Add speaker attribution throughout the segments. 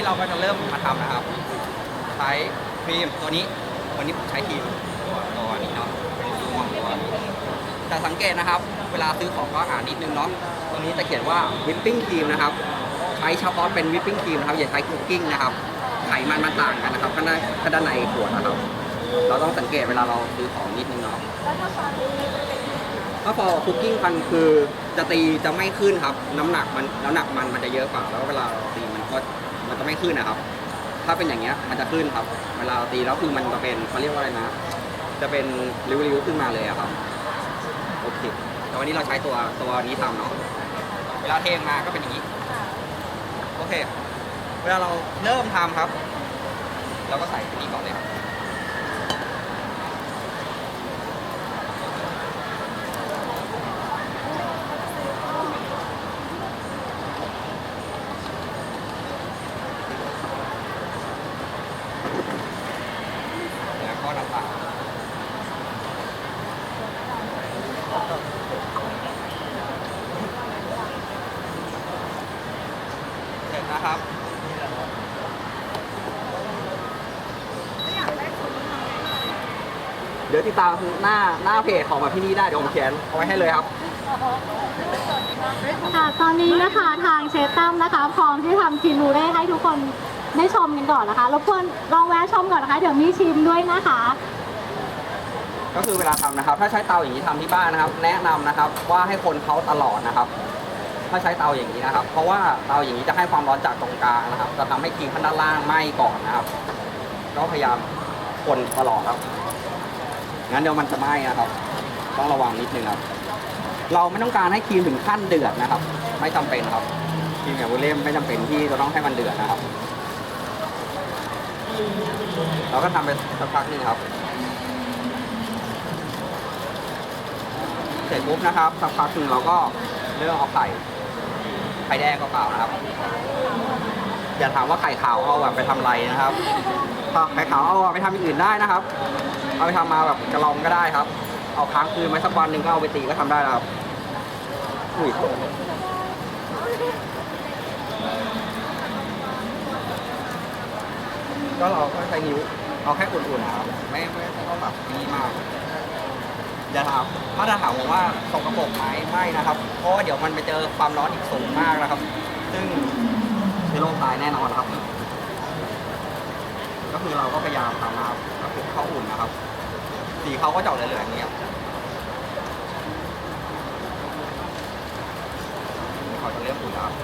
Speaker 1: นี้เราก็จะเริ่มมาทำนะครับ ใช้ครีมตัวนี้ วันนี้ผมใช้ครีมตัวตัวนี้เนาะเป็นซูมตัวนี้แต่สังเกตนะครับ เวลาซื้อของก็อ่านนิดนึงเนาะตรงนี้จะเขียนว่าวิปปิ้งครีมนะครับ ใช้เฉพาะเป็นวิปปิ้งครีมนะครับอย่าใช้คุกกิ้งนะครับไขมันมันต่างกันนะครับข้างในข้างด้านในขวดนะครับ เราต้องสังเกตเวลาเราซื้อของนิดนึงเนาะถ้าพอคุกกิ้งพันคือจะตีจะไม่ขึ้นครับ น้ำหนักมันน้ำหนักมันมันจะเยอะกว่าแล้วเวลาเราตีมันก็ มันจะไม่ขึ้นนะครับ ถ้าเป็นอย่างเงี้ยมันจะขึ้นครับ เวลาเราตีแล้วคือมันจะเป็นเขาเรียกว่าอะไรนะ จะเป็นริ้วๆขึ้นมาเลยอะครับ โอเค แต่วันนี้เราใช้ตัวตัวนี้ทำเนาะ เวลาเทงมาก็เป็นอย่างนี้ โอเค เวลาเราเริ่มทำครับ เราก็ใส่ตัวนี้ก่อนเลยครับ แล้วก็น้ำเปล่าเสร็จ นะครับ เดี๋ยวติดตามหน้าหน้าเพจของแบบที่นี่ได้เดี๋ยวผมเขียนเอาไว้ให้เลยครับ
Speaker 2: ค่ะตอนนี้นะคะทางเชฟตั้มนะคะ พร้อมที่ทำคินูเร่ให้ทุกคนได้ชมกันก่อนนะคะรบกวนลองแวะชมก่อนนะคะ เดี๋ยวมีชิมด้วยนะคะ
Speaker 1: ก็คือเวลาทำนะครับ ถ้าใช้เตาอย่างนี้ทำที่บ้านนะครับ แนะนำนะครับว่าให้คนเขาตลอดนะครับ ถ้าใช้เตาอย่างนี้นะครับ เพราะว่าเตาอย่างนี้จะให้ความร้อนจากตรงกลางนะครับ จะทำให้ครีมข้างด้านล่างไหม้ก่อนนะครับ ก็พยายามคนตลอดครับ งั้นเดี๋ยวมันจะไหม้นะครับ ต้องระวังนิดนึงครับ เราไม่ต้องการให้ครีมถึงขั้นเดือดนะครับ ไม่จำเป็นครับครีมอย่างวิลเลียมไม่จำเป็นที่จะต้องให้มันเดือดนะครับ เราก็ทำไปสักพักนึงครับเสร็จปุ๊บนะครับสักพักหนึ่งเราก็เริ่มเอาไข่ ไข่แดงเปล่าๆครับ อย่าถามว่าไข่ขาวเอาแบบไปทำอะไรนะครับไข่ขาวเอาไปทำอย่างอื่นได้นะครับ เอาไปทำมาแบบกระลองก็ได้ครับ เอาค้างคืนไว้สักวันหนึ่งก็เอาไปตีก็ทำได้นะครับอุ้ยก็เราก็ใช้นิ้วเอาแค่อุ่นๆนะครับไม่ไม่ต้องแบบนี่มาก อย่าถามมาตรฐานผมว่าสกปรกไหมไม่นะครับ เพราะว่าเดี๋ยวมันไปเจอความร้อนอีกสูงมากนะครับ ซึ่งในโลกตายแน่นอนครับ ก็คือเราก็พยายามทำนะครับก็คือเขาอุ่นนะครับ สีเขาก็จะออกเหลืองๆอย่างนี้ครับเขาจะเริ่มอุ่นแล้วครับ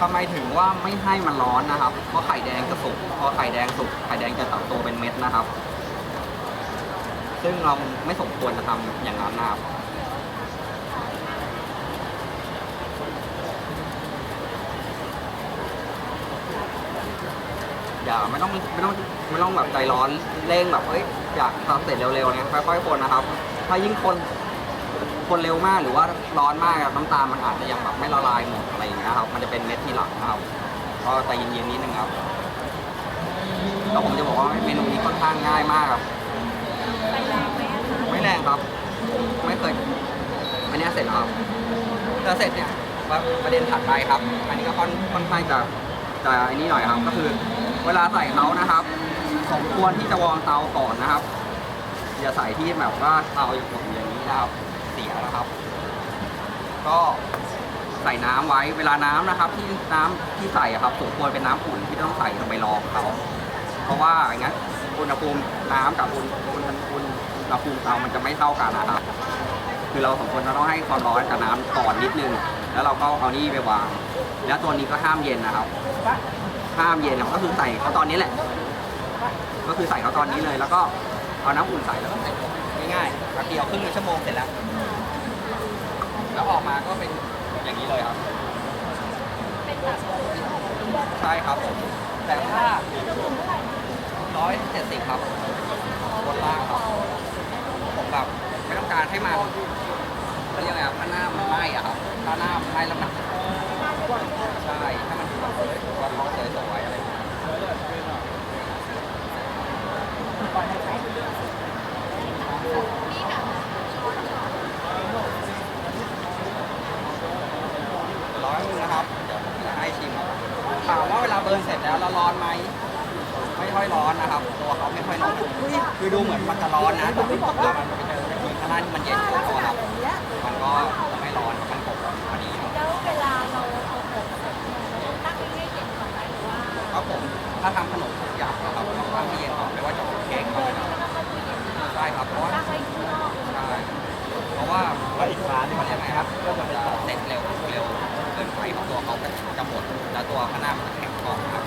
Speaker 1: ทำไมถึงว่าไม่ให้มันร้อนนะครับ เพราะไข่แดงจะสุก พอไข่แดงสุก ไข่แดงจะตัดตัวเป็นเม็ดนะครับ ซึ่งเราไม่สมควรจะทำอย่างนั้นนะครับอย่าไม่ต้องไม่ต้องไม่ต้องแบบใจร้อนเร่งแบบเอ้ยอยากทำเสร็จเร็วๆเนี่ยค่อยๆคนนะครับ ถ้ายิ่งคนคนเร็วมากหรือว่าร้อนมากน้ำตาลมันอาจจะยังแบบไม่ละลายหมดอะไรอย่างเงี้ยครับ มันจะเป็นเม็ดทีหลังนะครับก็ใจเย็นๆนิดนึงครับแล้วผมจะบอกว่าเมนูนี้ค่อนข้างง่ายมากครับ ไม่แรงครับ ไม่เคยอันนี้เสร็จแล้วครับถ้าเสร็จเนี่ยประเด็นถัดไปครับ อันนี้ก็ค่อนค่อนข้างจะจะอันนี้หน่อยครับ ก็คือ เวลาใส่เขานะครับ สมควรที่จะวอร์มเตาก่อนนะครับ อย่าใส่ที่แบบว่าเตาอยู่อย่างนี้นะครับ เสียนะครับ ก็ใส่น้ำไว้เวลาน้ำนะครับ ที่น้ำที่ใส่ครับสมควรเป็นน้ำอุ่นที่ต้องใส่ลงไปรองเขาเพราะว่าอย่างงั้นอุณหภูมิน้ำกับอุณอุณอุณ อุณหภูมิเตามันจะไม่เท่ากันนะครับ คือเราสมควรจะต้องให้ความร้อนกับน้ำก่อนนิดนึง แล้วเราก็เอานี่ไปวาง แล้วตัวนี้ก็ห้ามเย็นนะครับห้ามเย็นนะครับก็คือใส่เขาตอนนี้แหละ ก็คือใส่เขาตอนนี้เลย แล้วก็เอาน้ำอุ่นใส่แล้วก็ใส่ง่ายๆแป๊บเดียวครึ่งชั่วโมงเสร็จแล้ว แล้วออกมาก็เป็นอย่างนี้เลยครับใช่ครับผมแต่ถ้าร้อยเจ็ดสิบครับบนล่างครับ แบบไม่ต้องการให้มันเขาเรียกอะไรครับถ้าหน้ามันไหม้อะครับผ้าหน้ามันไหม้แล้วมักใช่ถ้ามันแบบสวยว่าเขาสวยสวยๆอะไรอย่างเงี้ยร้อยหนึงนะครับ เดี๋ยวผมจะให้ชิมท เบิร์นเสร็จแล้วแล้วร้อนไหมไม่ค่ อยร้อนนะครับตัวเขาไม่ค่อยร้อนคือดูเหมือนมันจะร้อนนะแต่เวลามันไปเจอทีข้างหน้าที่มันเย็นอยู่แล้วอะครับมันก็จะไม่ร้อนมันกบพอดีครับ
Speaker 3: แล้วเวลาเราเอาอบเสร็จเนี่ยตั้งให้เย็นก่อนไหมหรือว่า
Speaker 1: ครับผมถ้าทำขนมทุกอย่างนะครับต้องตั้งที่เย็นก่อนไม่ว่าจะอบเค้กก็ไม่ได้ใช่ครับเพราะว่า
Speaker 3: ตั้งไว้ข้างนอก
Speaker 1: ใช่เพราะว่าว่าอีกร้านนี่มันยังไงครับก็จะเสร็จเร็วเร็วเกินไปเพราะตัวเขาจะหมดแล้วตัวข้างหน้ามันจะแข็งก่อนครับ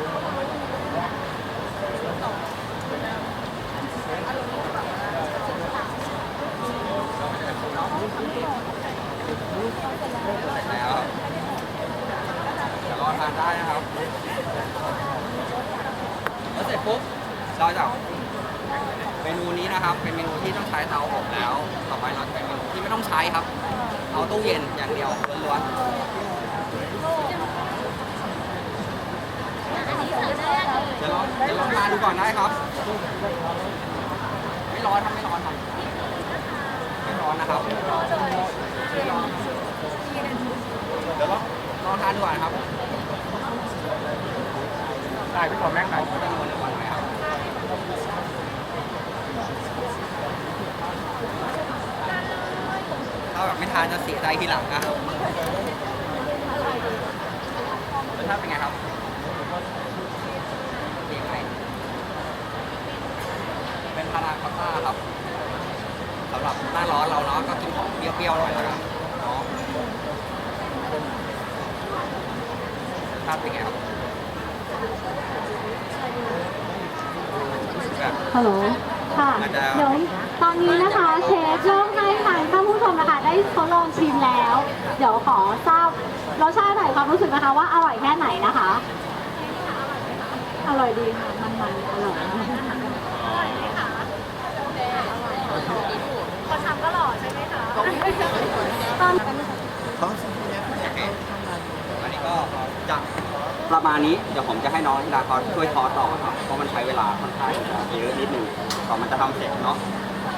Speaker 1: เสร็จแล้วเดี๋ยวรอทานได้นะครับแล้วเสร็จปุ๊บเราจะเมนูนี้นะครับ เป็นเมนูที่ต้องใช้เตาอบแล้ว ต่อไปเราจะเป็นเมนูที่ไม่ต้องใช้ครับ เอาตู้เย็นอย่างเดียวล้วนๆ เดี๋ยวลองเดี๋ยวลองทานดูก่อนได้ครับ ไม่ร้อนครับไม่ร้อนครับไม่ร้อนนะครับเดี๋ยวลองลองทานดูก่อนครับได้พี่ขอแม่งหน่อยจะนวลหรือว่าหน่อยครับถ้าแบบไม่ทานจะเสียใจทีหลังนะครับรสชาติเป็นไงครับดีไหมเป็น พานาคอตต้าครับสำหรับหน้าร้อนเราเนาะก็กินของเปรี้ยวๆหน่อยแล้วกันเนาะภาพเป็นไงครับแบบ
Speaker 2: ฮัลโหล ค่ะ
Speaker 1: อาจจะ
Speaker 2: เดี๋ยวตอนนี้นะคะเชฟเริ่มให้ทางท่านผู้ชมนะคะ ได้ทดลองชิมแล้ว เดี๋ยวขอทราบรสชาติหน่อยความรู้สึกนะคะว่าอร่อยแค่ไหนนะคะ อร่อยดีค่ะ มันๆอร่อย
Speaker 3: คนทำก็หล่อใช่ไหมคะ
Speaker 2: ตอน
Speaker 1: โอเคอันนี้ก็จะประมาณนี้เดี๋ยวผมจะให้น้องที่ดาเขาช่วยทอต่อครับเพราะมันใช้เวลาค่อนข้างจะเยอะนิดนึงก่อนมันจะทำเสร็จเนาะ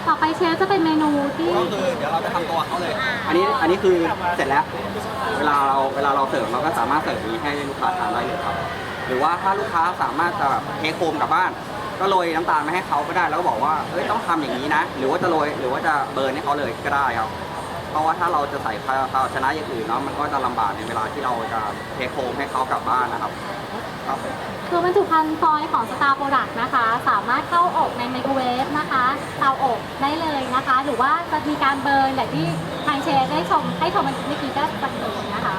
Speaker 2: ต่อไปเชฟจะเป็นเมนูที่
Speaker 1: ก็คือเดี๋ยวเราจะทำตัวเขาเลย อันนี้อันนี้คือเสร็จแล้ว เวลาเราเวลาเราเสิร์ฟเราก็สามารถเสิร์ฟนี้ให้ลูกค้าทานได้เลยครับ หรือว่าถ้าลูกค้าสามารถจะแบบเทคโฮมกลับบ้าน ก็โรยน้ำตาลมาให้เขาก็ได้ แล้วก็บอกว่าเอ้ยต้องทำอย่างนี้นะ หรือว่าจะโรยหรือว่าจะเบิร์นให้เขาเลยก็ได้ครับเพราะว่าถ้าเราจะใส่ภาชนะอย่างอื่นเนาะมันก็จะลำบากในเวลาที่เราจะเทคโฮมให้เขากลับบ้านนะครับครับผม
Speaker 2: ตัวบรรจุภัณฑ์ฟอยล์ของสตาร์โปรดักต์นะคะ สามารถเข้าอบในไมโครเวฟนะคะเตาอบได้เลยนะคะ หรือว่าจะมีการเบิร์นแบบที่ทางเชฟได้ชมให้ชมเมื่อกี้ก็สักหนึ่งนะคะ